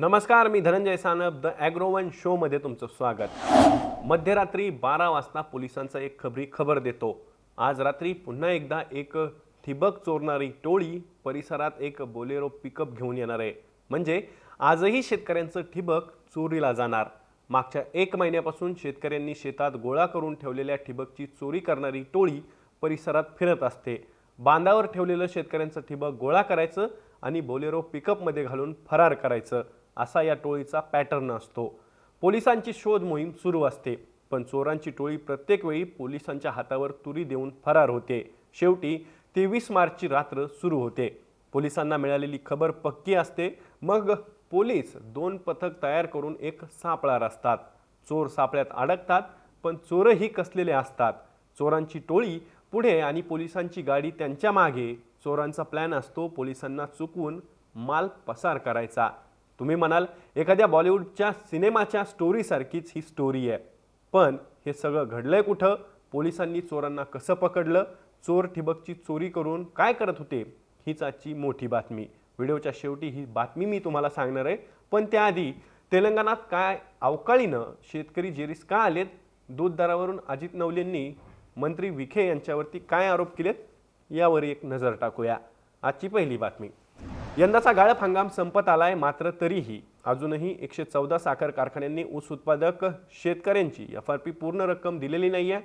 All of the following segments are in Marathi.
नमस्कार मी धनंजय सानप द ॲग्रोवन शोमध्ये तुमचं स्वागत. मध्यरात्री बारा वाजता पोलिसांचा एक खबरी खबर देतो. आज रात्री पुन्हा एकदा एक ठिबक चोरणारी टोळी परिसरात एक बोलेरो पिकअप घेऊन येणार आहे. म्हणजे आजही शेतकऱ्यांचं ठिबक चोरीला जाणार. मागच्या एक महिन्यापासून शेतकऱ्यांनी शेतात गोळा करून ठेवलेल्या ठिबकची चोरी करणारी टोळी परिसरात फिरत असते. बांधावर ठेवलेलं शेतकऱ्यांचं ठिबक गोळा करायचं आणि बोलेरो पिकअपमध्ये घालून फरार करायचं. असा या टोळीचा पॅटर्न असतो. पोलिसांची शोध मोहीम सुरू असते पण चोरांची टोळी प्रत्येक वेळी पोलिसांच्या हातावर तुरी देऊन फरार होते. शेवटी तेवीस मार्चची रात्र सुरू होते. पोलिसांना मिळालेली खबर पक्की असते मग पोलीस दोन पथक तयार करून एक सापळा रचतात. चोर सापळ्यात अडकतात पण चोरही कसलेले असतात. चोरांची टोळी पुढे आणि पोलिसांची गाडी त्यांच्या मागे. चोरांचा प्लॅन असतो पोलिसांना चुकवून माल पसार करायचा. तुम्ही म्हणाल एखाद्या बॉलिवूडच्या सिनेमाच्या स्टोरीसारखीच ही स्टोरी आहे. पण हे सगळं घडलंय कुठं? पोलिसांनी चोरांना कसं पकडलं? चोर ठिबकची चोरी करून काय करत होते? हीच आजची मोठी बातमी. व्हिडिओच्या शेवटी ही बातमी मी तुम्हाला सांगणार आहे. पण त्याआधी तेलंगणात काय अवकाळीनं शेतकरी जेरीस का आलेत? दूध दरावरून अजित नवलेंनी मंत्री विखे यांच्यावरती काय आरोप केलेत? यावर एक नजर टाकूया. आजची पहिली बातमी. यंदाचा गाळप हंगाम संपत आलाय मात्र तरीही अजूनही एकशे चौदा साखर कारखान्यांनी ऊस उत्पादक शेतकऱ्यांची एफ आर पी पूर्ण रक्कम दिलेली नाही आहे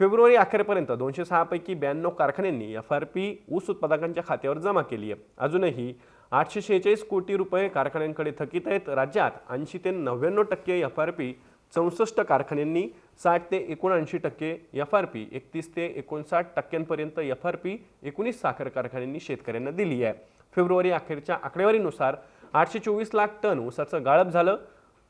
फेब्रुवारी अखेरपर्यंत दोनशे सहापैकी ब्याण्णव कारखान्यांनी एफ आर पी ऊस उत्पादकांच्या खात्यावर जमा केली आहे. अजूनही आठशे शेहेचाळीस कोटी रुपये कारखान्यांकडे थकीत आहेत. राज्यात ऐंशी ते नव्याण्णव टक्के एफ आर पी चौसष्ट कारखान्यांनी साठ ते एकोणऐंशी टक्के एफ आर पी एकतीस ते एकोणसाठ टक्क्यांपर्यंत एफ आर पी एकोणीस साखर कारखान्यांनी शेतकऱ्यांना दिली आहे. फेब्रुवारी अखेरच्या आकडेवारीनुसार आठशे चोवीस लाख टन ऊसाचं गाळप झालं.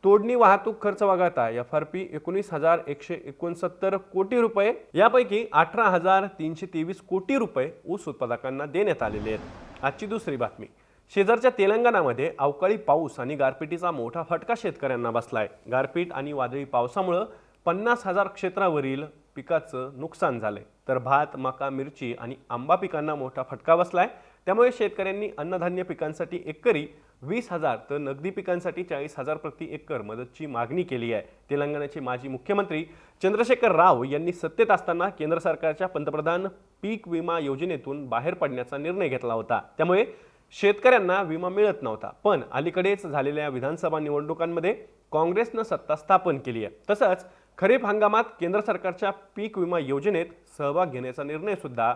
तोडणी वाहतूक खर्च वगळता एफ आर पी एकोणीस हजार एकशे एकोणसत्तर कोटी रुपये. यापैकी अठरा हजार तीनशे तेवीस कोटी रुपये ऊस उत्पादकांना देण्यात आलेले आहेत. आजची दुसरी बातमी. शेजारच्या तेलंगणामध्ये अवकाळी पाऊस आणि गारपिटीचा मोठा फटका शेतकऱ्यांना बसलाय. गारपीट आणि वादळी पावसामुळं पन्नास हजार क्षेत्रावरील पिकाचं नुकसान झालंय. तर भात मका मिरची आणि आंबा पिकांना मोठा फटका बसलाय. त्यामुळे शेतकऱ्यांनी अन्नधान्य पिकांसाठी एकरी वीस हजार तर नगदी पिकांसाठी चाळीस हजार प्रति एकर मदतची मागणी केली आहे. तेलंगणाचे माजी मुख्यमंत्री चंद्रशेखर राव यांनी सत्तेत असताना केंद्र सरकारच्या पंतप्रधान पीक विमा योजनेतून बाहेर पडण्याचा निर्णय घेतला होता. त्यामुळे शेतकऱ्यांना विमा मिळत नव्हता. पण अलीकडेच झालेल्या विधानसभा निवडणुकांमध्ये काँग्रेसनं सत्ता स्थापन केली आहे. तसंच खरीप हंगामात केंद्र सरकारच्या पीक विमा योजनेत सहभाग घेण्याचा निर्णय सुद्धा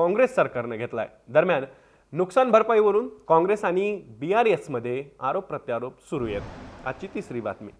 काँग्रेस सरकारनं घेतलाय. दरम्यान नुकसान भरपाईवरून काँग्रेस आणि बी आर एसमध्ये आरोप प्रत्यारोप सुरू आहेत. आजची तिसरी बातमी.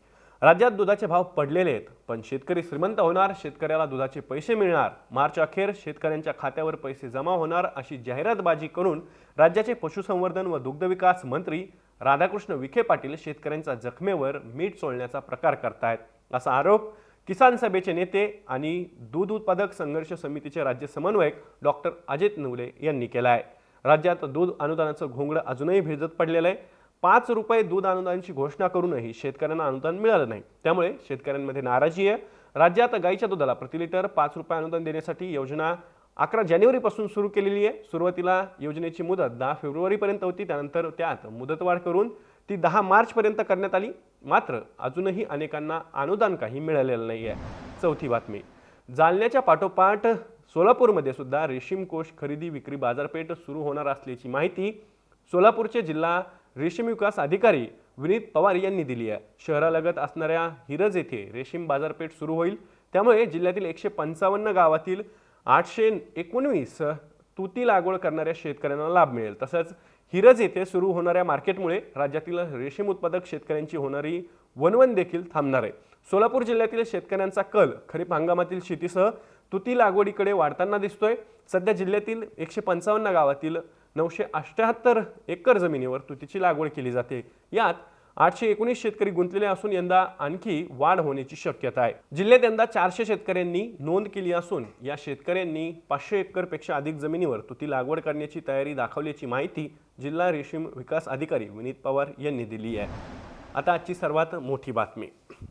राज्यात दुधाचे भाव पडलेले आहेत पण शेतकरी श्रीमंत होणार शेतकऱ्याला दुधाचे पैसे मिळणार. मार्च अखेर शेतकऱ्यांच्या खात्यावर पैसे जमा होणार अशी जाहिरातबाजी करून राज्याचे पशुसंवर्धन व दुग्धविकास मंत्री राधाकृष्ण विखे पाटील शेतकऱ्यांच्या जखमेवर मीठ चोळण्याचा प्रकार करतायत. असा आरोप किसान सभेचे नेते आणि दूध उत्पादक संघर्ष समितीचे राज्य समन्वयक डॉक्टर अजित नवले यांनी केला आहे. राज्यात दूध अनुदानाचं घोंगडं अजूनही भिजत पडलेलं आहे. पाच रुपये दूध अनुदानाची घोषणा करूनही शेतकऱ्यांना अनुदान मिळालं नाही. त्यामुळे शेतकऱ्यांमध्ये नाराजी आहे. राज्यात गाईच्या दुधाला प्रति लिटर पाच रुपये अनुदान देण्यासाठी योजना अकरा जानेवारीपासून सुरू केलेली आहे. सुरुवातीला योजनेची मुदत दहा फेब्रुवारीपर्यंत होती. त्यानंतर त्यात मुदतवाढ करून ती दहा मार्चपर्यंत करण्यात आली. मात्र अजूनही अनेकांना अनुदान काही मिळालेलं नाही आहे चौथी बातमी. जालन्याच्या पाठोपाठ सोलापूरमध्ये सुद्धा रेशीम कोष खरेदी विक्री बाजारपेठ सुरू होणार असल्याची माहिती सोलापूरचे जिल्हा रेशीम विकास अधिकारी विनीत पवार यांनी दिली आहे. शहरालगत असणाऱ्या हिरज येथे रेशीम बाजारपेठ सुरू होईल. त्यामुळे जिल्ह्यातील एकशे पंचावन्न गावातील आठशे एकोणवीस तुती लागवड करणाऱ्या शेतकऱ्यांना लाभ मिळेल. तसंच हिरज येथे सुरू होणाऱ्या मार्केटमुळे राज्यातील रेशीम उत्पादक शेतकऱ्यांची होणारी वनवन देखील थांबणार आहे. सोलापूर जिल्ह्यातील शेतकऱ्यांचा कल खरीप हंगामातील शेतीसह तुती लागवडीकडे वाढताना दिसतोय. सध्या जिल्ह्यातील एकशे पंचावन्न गावातील नऊशे अष्ट्याहत्तर एकर जमिनीवर तुतीची लागवड केली जाते. यात आठशे एकोणीस शेतकरी गुंतलेले असून यंदा आणखी वाढ होण्याची शक्यता आहे. जिल्ह्यात यंदा चारशे शेतकऱ्यांनी नोंद केली असून या शेतकऱ्यांनी पाचशे एकरपेक्षा अधिक जमिनीवर तुती लागवड करण्याची तयारी दाखवल्याची माहिती जिल्हा रेशीम विकास अधिकारी विनीत पवार यांनी दिली आहे. आता आजची सर्वात मोठी बातमी.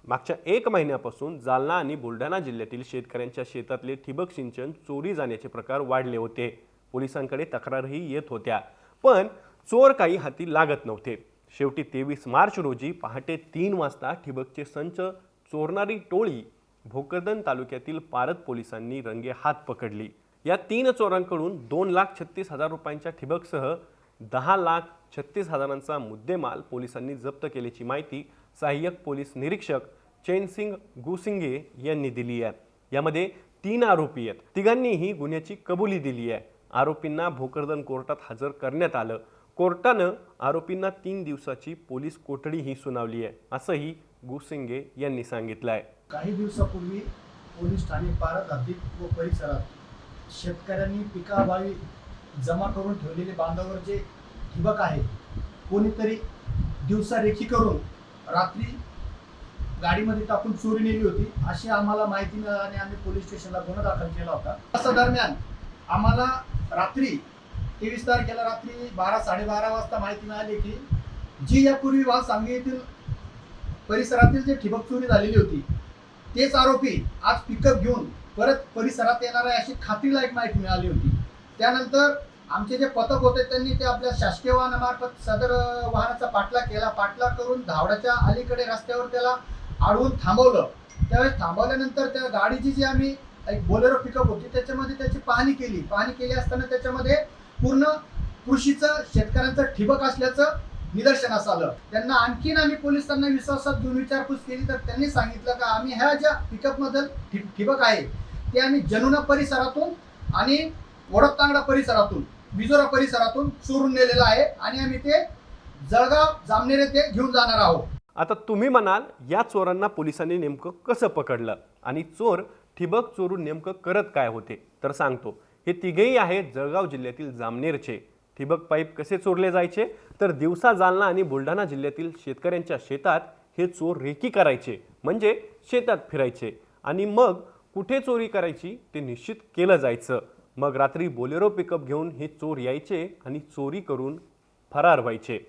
मागच्या एक महिन्यापासून जालना आणि बुलढाणा जिल्ह्यातील शेतकऱ्यांच्या शेतातले ठिबक सिंचन चोरी जाण्याचे प्रकार वाढले होते. पोलिसांकडे तक्रारही येत होत्या. पण चोर काही हाती लागत नव्हते. शेवटी तेवीस मार्च रोजी पहाटे तीन वाजता ठिबकचे संच चोरणारी टोळी भोकरदन तालुक्यातील पारद पोलिसांनी रंगे हात पकडली. या तीन चोरांकडून दोन लाख छत्तीस हजार रुपयांच्या ठिबकसह दहा लाख छत्तीस हजारांचा मुद्देमाल पोलिसांनी जप्त केल्याची माहिती सहाय्यक पोलीस निरीक्षक चैनसिंग गुसिंगे यांनी दिली आहे. यामध्ये तीन आरोपी आहेत. तिघांनीही गुन्ह्याची कबुली दिली आहे. आरोपींना भोकरदन कोर्टात हजर करण्यात आलं. कोर्टानं आरोपींना तीन दिवसाची पोलीस कोठडीही सुनावली आहे असंही गुसिंगे यांनी सांगितलं आहे काही दिवसापूर्वी पोलीस ठाणे पारत हद्दीत व परिसरात शेतकऱ्यांनी पिकाभावी जमा करून ठेवलेले बांधावर जे ठिबक आहे कोणीतरी दिवसा रेखी करून रात्री गाडीमध्ये टाकून चोरी नेली होती अशी आम्हाला माहिती मिळाल्याने आम्ही पोलीस स्टेशनला गुन्हा दाखल केला होता. असं दरम्यान आम्हाला रात्री तेवीस तारखेला रात्री बारा साडेबारा वाजता माहिती मिळाली की जी यापूर्वी वाद सांगली येथील परिसरातील जे ठिबक चोरी झालेली होती तेच आरोपी आज पिकअप घेऊन परत परिसरात येणार आहे अशी खात्रीलायक माहिती मिळाली होती. त्यानंतर आमचे जे पथक होते त्यांनी ते आपल्या शासकीय वाहनामार्फत सदर वाहनाचा पाठलाग केला. पाठलाग करून धावड्याच्या अलीकडे रस्त्यावर त्याला अडवून थांबवलं. त्यावेळेस थांबवल्यानंतर त्या गाडीची जी आम्ही एक बोलेरो पिकअप होती त्याच्यामध्ये त्याची पाहणी केली. पाहणी केली असताना त्याच्यामध्ये पूर्ण कृषीचं शेतकऱ्यांचं ठिबक असल्याचं निदर्शनास आलं. त्यांना आणखीन आम्ही पोलिसांना विश्वासात घेऊन विचारपूस केली तर त्यांनी सांगितलं का आम्ही ह्या ज्या पिकअपमधील ठि- ठिबक आहे ते आम्ही जनुना परिसरातून आणि वडपतांगडा परिसरातून बिजोरा परिसरातून चोरून नेलेलं आहे आणि आम्ही ते जळगाव जामनेर येथे घेऊन जाणार आहोत. आता तुम्ही म्हणाल या चोरांना पोलिसांनी नेमकं कसं पकडलं? आणि चोर ठिबक चोरून नेमकं करत काय होते? तर सांगतो. हे तिघेही आहेत जळगाव जिल्ह्यातील जामनेरचे. ठिबक पाईप कसे चोरले जायचे? तर दिवसा जालना आणि बुलढाणा जिल्ह्यातील शेतकऱ्यांच्या शेतात हे चोर रेकी करायचे म्हणजे शेतात फिरायचे. आणि मग कुठे चोरी करायची ते निश्चित केलं जायचं. मग रात्री बोलेरो पिकअप घेऊन हे चोर यायचे आणि चोरी करून फरार व्हायचे.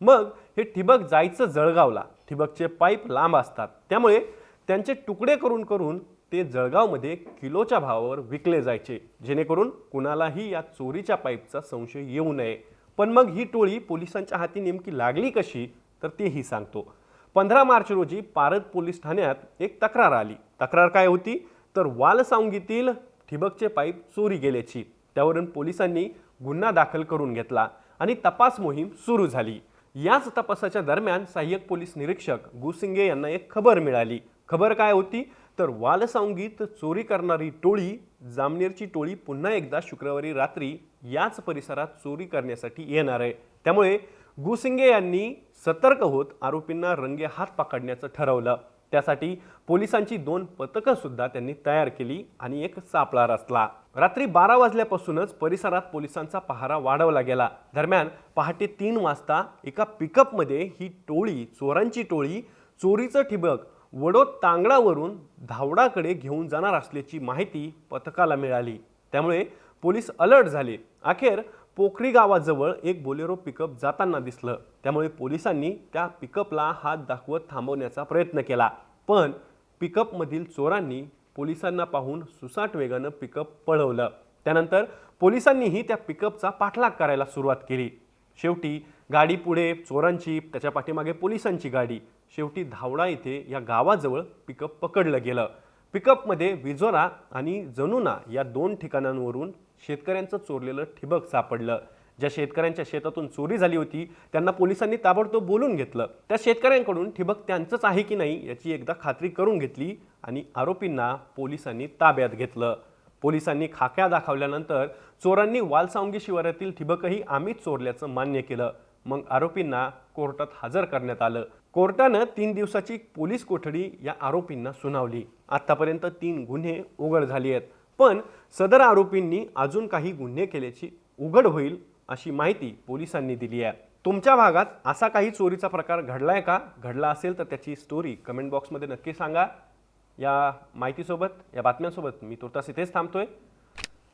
मग हे ठिबक जायचं जळगावला. ठिबकचे पाईप लांब असतात. त्यामुळे त्यांचे तुकडे करून करून ते जळगावमध्ये किलोच्या भावावर विकले जायचे. जेणेकरून कुणालाही या चोरीच्या पाईपचा संशय येऊ नये. पण मग ही टोळी पोलिसांच्या हाती नेमकी लागली कशी? तर तेही सांगतो. पंधरा मार्च रोजी पारद पोलीस ठाण्यात एक तक्रार आली. तक्रार काय होती? तर वालसावंगीतील ठिबकचे पाईप चोरी गेल्याची. त्यावरून पोलिसांनी गुन्हा दाखल करून घेतला आणि तपास मोहीम सुरू झाली. याच तपासाच्या दरम्यान सहाय्यक पोलीस निरीक्षक गुसिंगे यांना एक खबर मिळाली. खबर काय होती? तर वालसांगीत चोरी करणारी टोळी जामनेरची टोळी पुन्हा एकदा शुक्रवारी रात्री याच परिसरात चोरी करण्यासाठी येणार आहे. त्यामुळे गुसिंगे यांनी सतर्क होत आरोपींना रंगे हात पकडण्याचं ठरवलं. त्यासाठी पोलिसांची दोन पथकं सुद्धा त्यांनी तयार केली आणि एक सापळा रचला. रात्री बारा वाजल्यापासूनच परिसरात पोलिसांचा पहारा वाढवला गेला. दरम्यान पहाटे तीन वाजता एका पिकअपमध्ये ही टोळी चोरांची टोळी चोरीचं ठिबक वडोदतांगडावरून धावडाकडे घेऊन जाणार असल्याची माहिती पथकाला मिळाली. त्यामुळे पोलीस अलर्ट झाले. अखेर पोखरी गावाजवळ एक बोलेरो पिकअप जाताना दिसलं. त्यामुळे पोलिसांनी त्या पिकअपला हात दाखवत थांबवण्याचा प्रयत्न केला. पण पिकअपमधील चोरांनी पोलिसांना पाहून सुसाट वेगानं पिकअप पळवलं. त्यानंतर पोलिसांनीही त्या पिकअपचा पाठलाग करायला सुरुवात केली. शेवटी गाडी पुढे चोरांची त्याच्या पाठीमागे पोलिसांची गाडी. शेवटी धावडा येथे या गावाजवळ पिकअप पकडलं गेलं. पिकअपमध्ये विजोरा आणि जनुना या दोन ठिकाणांवरून शेतकऱ्यांचं चोरलेलं ठिबक सापडलं. ज्या शेतकऱ्यांच्या शेतातून चोरी झाली होती त्यांना पोलिसांनी ताबडतोब बोलून घेतलं. त्या शेतकऱ्यांकडून ठिबक त्यांचंच आहे की नाही याची एकदा खात्री करून घेतली आणि आरोपींना पोलिसांनी ताब्यात घेतलं. पोलिसांनी खाक्या दाखवल्यानंतर चोरांनी वालसावंगी शिवारातील ठिबकही आम्हीच चोरल्याचं मान्य केलं. मग आरोपींना कोर्टात हजर करण्यात आलं. कोर्टानं तीन दिवसाची पोलीस कोठडी या आरोपींना सुनावली. आतापर्यंत तीन गुन्हे उघड झाली आहेत. पण सदर आरोपींनी अजून काही गुन्हे केल्याची उघड होईल अशी माहिती पोलिसांनी दिली आहे. तुमच्या भागात असा काही चोरीचा प्रकार घडलाय का? घडला असेल तर त्याची स्टोरी कमेंट बॉक्समध्ये नक्की सांगा. या माहितीसोबत या बातम्यांसोबत मी तुर्तास इथेच थांबतोय.